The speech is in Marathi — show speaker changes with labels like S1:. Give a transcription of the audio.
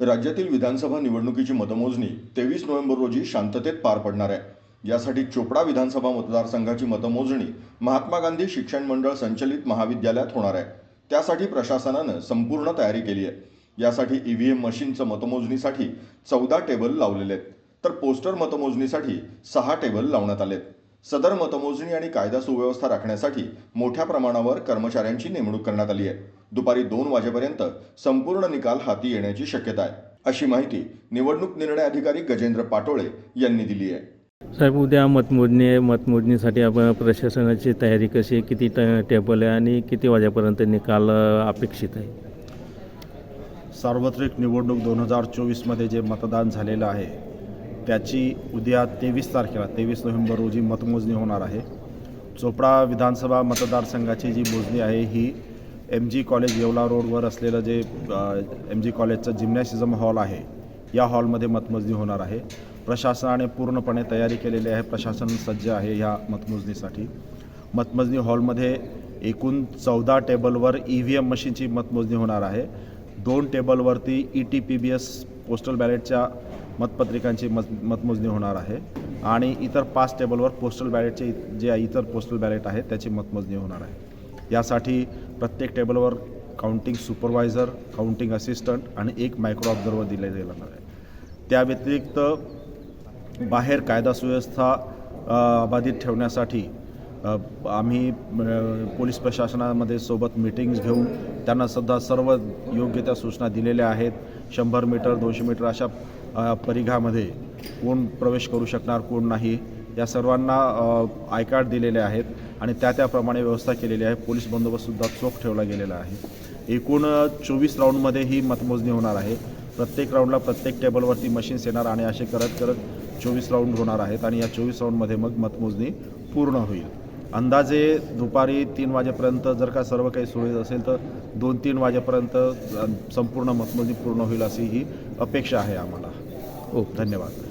S1: राज्यातील विधानसभा निवडणुकीची मतमोजणी तेवीस नोव्हेंबर रोजी शांततेत पार पडणार आहे. यासाठी चोपडा विधानसभा मतदारसंघाची मतमोजणी महात्मा गांधी शिक्षण मंडळ संचलित महाविद्यालयात होणार आहे. त्यासाठी प्रशासनानं संपूर्ण तयारी केली आहे. यासाठी ईव्हीएम मशीनचं मतमोजणीसाठी चौदा टेबल लावलेले आहेत. तर पोस्टर मतमोजणीसाठी सहा टेबल लावण्यात आलेत. सदर मतमोजणी आणि कायदा सुव्यवस्था राखण्यासाठी मोठ्या प्रमाणावर कर्मचाऱ्यांची नेमणूक करण्यात आली आहे. दुपारी दोन वाजेपर्यंत संपूर्ण निकाल हाती येण्याची शक्यता आहे. अशी माहिती निवडणूक निर्णय अधिकारी गजेंद्र पाटोळे यांनी दिली आहे.
S2: साहेब उद्या मतमोजणी आहे. मतमोजणीसाठी आपण प्रशासनाची तयारी कशी आहे? किती ट टेबल आहे आणि किती वाजेपर्यंत निकाल अपेक्षित आहे?
S3: सार्वत्रिक निवडणूक दोन हजार चोवीसमध्ये जे मतदान झालेलं आहे त्याची उद्या तेवीस तारखेला तेवीस नोव्हेंबर रोजी मतमोजणी होणार आहे. चोपडा विधानसभा मतदारसंघाची जी मोजणी आहे ही एम जी कॉलेज येवला रोडवर असलेलं जे एम जी कॉलेजचं जिम्नॅशिझम हॉल आहे या हॉलमध्ये मतमोजणी होणार आहे. प्रशासनाने पूर्णपणे तयारी केलेली आहे. प्रशासन सज्ज आहे ह्या मतमोजणीसाठी. मतमोजणी हॉलमध्ये एकूण चौदा टेबलवर ई व्ही एम मशीनची मतमोजणी होणार आहे. दोन टेबलवरती E T P B S postal बॅलेटच्या मतपत्रिकांची मत मतमोजणी होणार आहे. आणि इतर पाच टेबलवर पोस्टल बॅलेटचे जे इतर पोस्टल बॅलेट आहेत त्याची मतमोजणी होणार आहे. यासाठी प्रत्येक टेबलवर काउंटिंग सुपरवायझर काउंटिंग असिस्टंट आणि एक मायक्रो ऑब्झर्वर दिले जाणार आहे. त्या व्यतिरिक्त बाहेर कायदा सुव्यवस्था अबाधित ठेवण्यासाठी आम्ही पोलीस प्रशासनामध्ये सोबत मीटिंग्ज घेऊन त्यांना सुद्धा सर्व योग्य त्या सूचना दिलेल्या आहेत. शंभर मीटर दोनशे मीटर अशा परिघामध्ये कोण प्रवेश करू शकणार कोण नाही. या सर्वांना आय कार्ड दिलेले आहेत आणि त्या त्याप्रमाणे व्यवस्था केलेली आहे. पोलीस बंदोबस्तसुद्धा चोख ठेवला गेलेला आहे. एकूण चोवीस राऊंडमध्ये ही मतमोजणी होणार आहे. प्रत्येक राऊंडला प्रत्येक टेबलवरती मशीन्स येणार आणि असे करत करत चोवीस राऊंड होणार आहेत आणि या चोवीस राऊंडमध्ये मग मतमोजणी पूर्ण होईल. अंदाजे दुपारी तीन वाजेपर्यंत जर का सर्व काही सुरळीत असेल तर दोन तीन वाजेपर्यंत संपूर्ण मतमोजणी पूर्ण होईल अशी ही अपेक्षा आहे आम्हाला.
S2: ओके.
S3: धन्यवाद.